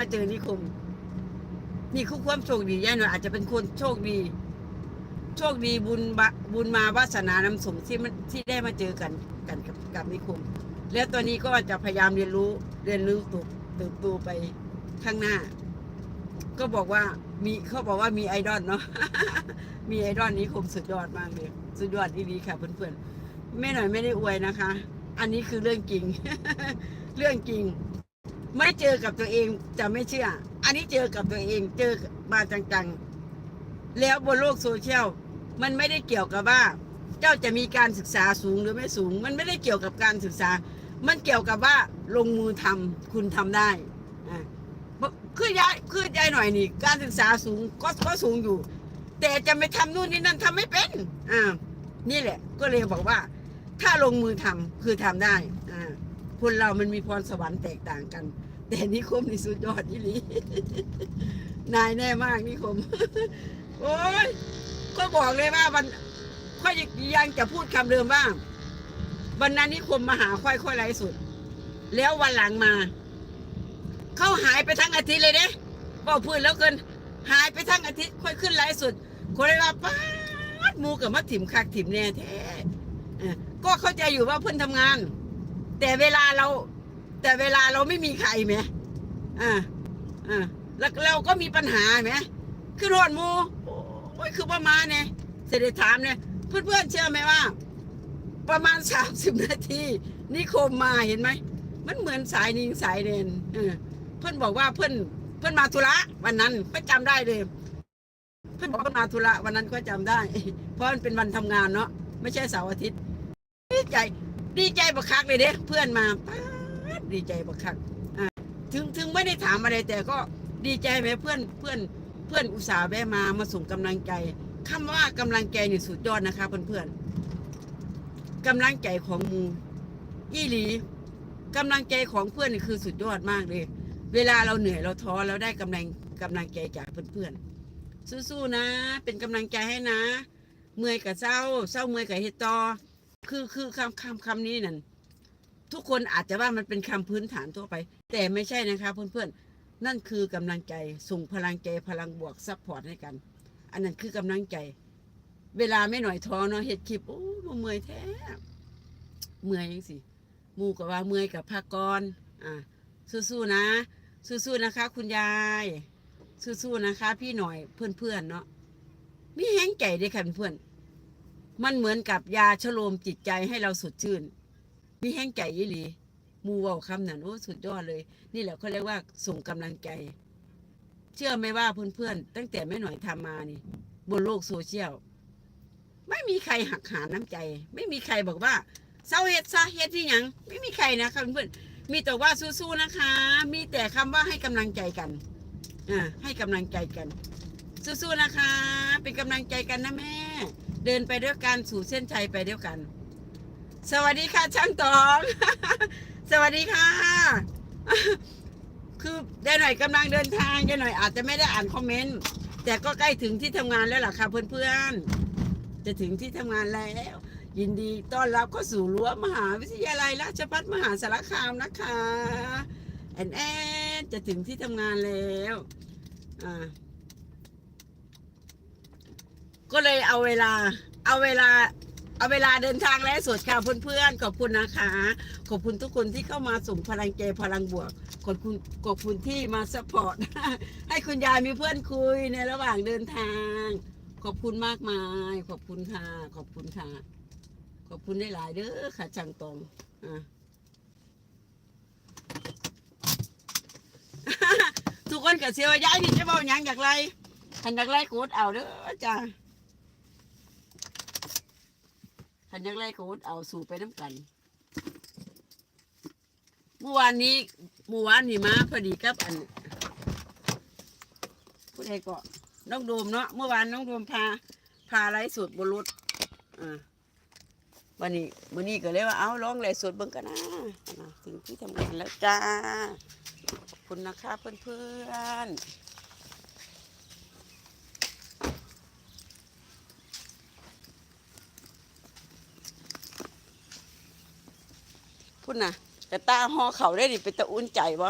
มาเจอนิคม นี่คือความโชคดีย่าหน่อยอาจจะเป็นคนโชคดี โชคดีบุญบะบุญมาวาสนานำส่งที่มันที่ได้มาเจอกันกันกับกับนิคม แล้วตอนนี้ก็จะพยายามเรียนรู้เรียนรู้ติบเติบโตไปข้างหน้า ก็บอกว่ามีเขาบอกว่ามีไอดอลเนาะ มีไอดอลนี้คมสุดยอดมากเลย สุดยอดดีๆค่ะเพื่อนๆแม่หน่อยไม่ได้อวยนะคะ อันนี้คือเรื่องจริง เรื่องจริง ไม่เจอกับตัวเองจะไม่เชื่อ อันนี้เจอกับตัวเองเจอมาจังๆ แล้วบนโลกโซเชียลมันไม่ได้เกี่ยวกับว่า เจ้าจะมีการศึกษาสูงหรือไม่สูง มันไม่ได้เกี่ยวกับการศึกษา มันเกี่ยวกับว่าลงมือทำคุณทำได้อะคือยายคือยายหน่อยนี่ การศึกษาสูงก็ก็สูงอยู่ แต่จะไม่ทำนู่นนี่นั่นทำไม่เป็นอ่านี่แหละ ก็เลยบอกว่า ถ้าลงมือทำคือทำได้อ่า คนเรามันมีพรสวรรค์แตกต่างกัน แต่นิคมนี่สุดยอดยี่หลีนายแน่มากนิคม โอ้ยก็บอกเลยว่าวันค่อยยังจะพูดคำเดิมว่าวันนั้นนิคมมาหาค่อยค่อยไรสุด แล้ววันหลังมา เขาหายไปทั้งอาทิตย์เลยเด้บอกพูดแล้วเกินหายไปทั้งอาทิตย์ค่อยขึ้นไล่สุด คนเลยว่าป้าดมูกับมาถิ่มคักถิ่มแน่แท้ก็เข้าใจอยู่ว่าเพื่อนทำงาน แต่เวลาเรา แต่เวลาเราไม่มีใครไหมอ่าอ่าแล้วเราก็มีปัญหาไหมคือรอนมูโอ้ยคือประมาณเนี่ยเสด็จถามเนี่ยเพื่อนๆเชื่อไหมว่า ประมาณสามสิบนาทีนิคมมาเห็นไหมมันเหมือนสายนิงสายเรนเพื่อนบอกว่าเพื่อนเพื่อนมาธุระวันนั้นก็จำได้เลย เพื่อนบอกว่ามาธุระวันนั้นก็จำได้ เพราะมันเป็นวันทำงานเนาะไม่ใช่เสาร์อาทิตย์ใจ ดีใจบักคักเลยเด้เพื่อนมาป๊าดดีใจบักคักอ่าถึงถึงไม่ได้ถามอะไรแต่ก็ดีใจไหมเพื่อนเพื่อนเพื่อนอุตส่าห์แวะมามาส่งกำลังใจคำว่ากำลังใจนี่สุดยอดนะคะเพื่อนเพื่อนๆกำลังใจของมูยี่หลีกำลังใจของเพื่อนนี่คือสุดยอดมากเลย เวลาเราเหนื่อยเราท้อเราได้กำลังกำลังใจจากเพื่อนๆสู้ๆนะ เป็นกำลังใจให้นะ เมื่อยกับเศร้า เศร้าเมื่อยกับเฮดตอ คือคือคำคำคำนี้นั่นทุกคนอาจจะว่ามันเป็นคำพื้นฐานทั่วไป แต่ไม่ใช่นะคะเพื่อนๆ นั่นคือกำลังใจส่งพลังใจพลังบวกซัพพอร์ตให้กัน อันนั้นคือกำลังใจ เวลาไม่หน่อยท้อเนาะเฮ็ดคลิปโอ้เมื่อยแท้เมื่อยยังสิหมู่กับว่าเมื่อยกับภาคกรอ่าสู้ๆนะ สู้ๆนะคะ คุณยายสู้ๆนะคะ พี่หน่อยเพื่อนๆเนาะมีแห้งใจเด้อค่ะเพื่อนๆ มันเหมือนกับยาชโลมจิตใจให้เราสดชื่น มีแห้งใจยี่หลีหมูเว้าคำนั้นโอ้สุดยอดเลย นี่แหละเขาเรียกว่าส่งกำลังใจ เชื่อไหมว่าเพื่อนๆ ตั้งแต่แม่หน่อยทำมานี่ บนโลกโซเชียล ไม่มีใครหักหาน้ำใจ ไม่มีใครบอกว่าเศร้าเฮ็ดซะเฮ็ดที่ยังไม่มีใครนะคะเพื่อนๆมีแต่ว่าสู้ๆนะคะ มีแต่คำว่าให้กำลังใจกันอ่าให้กำลังใจกัน สู้ๆนะคะ เป็นกำลังใจกันนะแม่ เดินไปด้วยกันสู่เส้นชัยไปด้วยกัน สวัสดีค่ะ ช่างตอง สวัสดีค่ะ คือได้หน่อยกำลังเดินทางได้หน่อยอาจจะไม่ได้อ่านคอมเมนต์แต่ก็ใกล้ถึงที่ทำงานแล้วล่ะค่ะเพื่อนๆ จะถึงที่ทำงานแล้ว ยินดีต้อนรับเข้าสู่รั้วมหาวิทยาลัยราชภัฏมหาสารคามนะคะแอนแอนจะถึงที่ทำงานแล้ว อ่า ก็เลยเอาเวลา เอาเวลา เอาเวลาเดินทางและสวดค่ะเพื่อนๆขอบคุณนะคะ ขอบคุณทุกคนที่เข้ามาส่งพลังใจพลังบวก ขอบคุณขอบคุณที่มาสปอร์ต ให้คุณยายมีเพื่อนคุยในระหว่างเดินทาง ขอบคุณมากมาย ขอบคุณค่ะ ขอบคุณค่ะ ขอบคุณได้หลายเด้อค่ะจังตรงอะทุกคนกับเสียวย้ายนี่จะบอกหยังอยากไรขันอยากไรกดเอาเด้อจ้า ขันยากไรกดเอาสู่ไปน้ำกันเมื่อวานนี้เมื่อวานนี่มาพอดีกับอันผู้ใดก็น้องโดมเนาะเมื่อวานน้องโดมพาพาไลฟ์สดบนรถอ่าวันนี้วันนี้ก็เลยว่าเอาร้องไลฟ์สดเบิ่งกันนะนะถึงที่ทำงานแล้วจ้าขอบคุณนะคะเพื่อนๆ พุ่นนะแต่ตาห่อเขาได้ดิเป็นตะอุ่นใจบ่